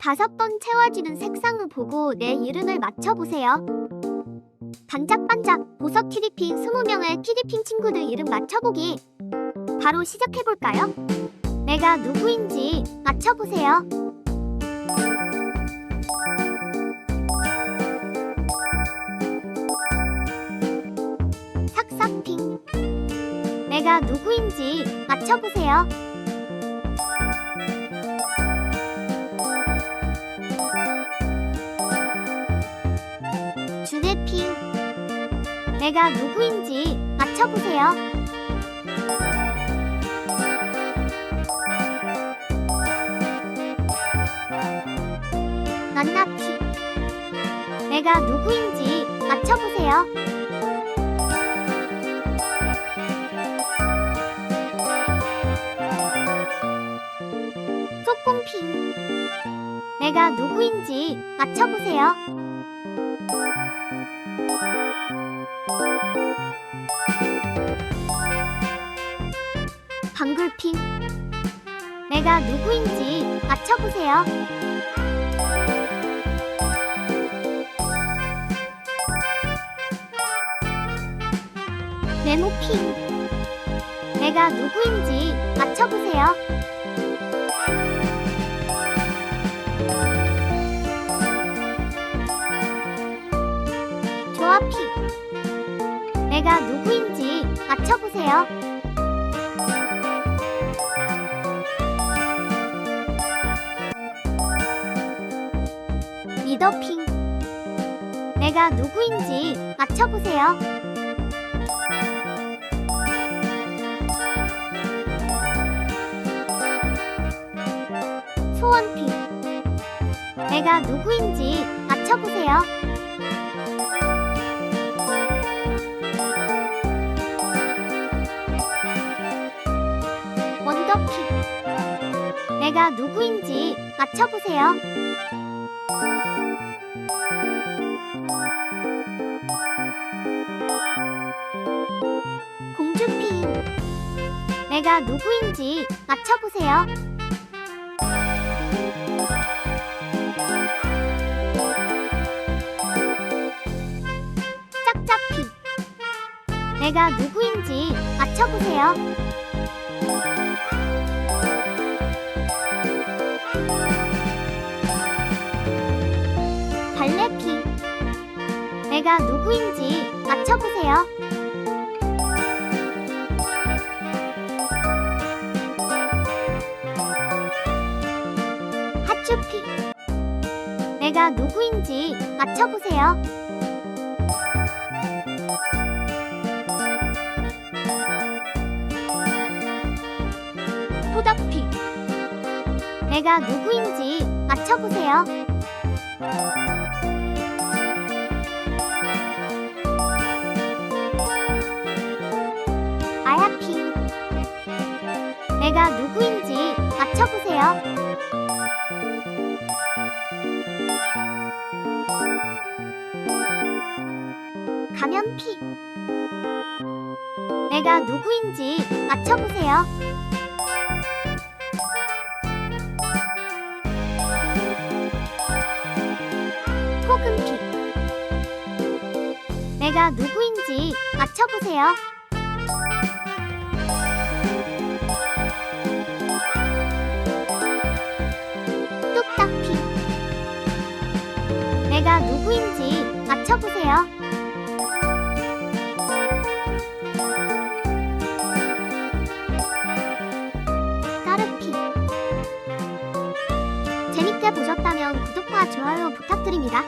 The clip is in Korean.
다섯 번 채워지는 색상을 보고 내 이름을 맞춰보세요. 반짝반짝 보석 키리핑 20명의 키리핑 친구들 이름 맞춰보기. 바로 시작해볼까요? 내가 누구인지 맞춰보세요. 삭삭핑. 내가 누구인지 맞춰보세요. 주네핑. 내가 누구인지 맞춰보세요. 난나핑. 내가 누구인지 맞춰보세요. 내가 누구인지 맞춰보세요. 방글핑. 내가 누구인지 맞춰보세요. 네모핑. 내가 누구인지 맞춰보세요. 맞춰보세요. 리더핑. 내가 누구인지 맞춰보세요. 소원핑. 내가 누구인지 맞춰보세요. 내가 누구인지 맞춰보세요. 공주핑. 내가 누구인지 맞춰보세요. 짝짝핑. 내가 누구인지 맞춰보세요. 내가 누구인지 맞춰보세요. 하츄핑. 내가 누구인지 맞춰보세요. 토닥핑. 내가 누구인지 맞춰보세요. 내가 누구인지 맞춰보세요. 가면핑. 내가 누구인지 맞춰보세요. 포근핑. 내가 누구인지 맞춰보세요. 누구인지 맞춰보세요. 까르핑. 재밌게 보셨다면 구독과 좋아요 부탁드립니다.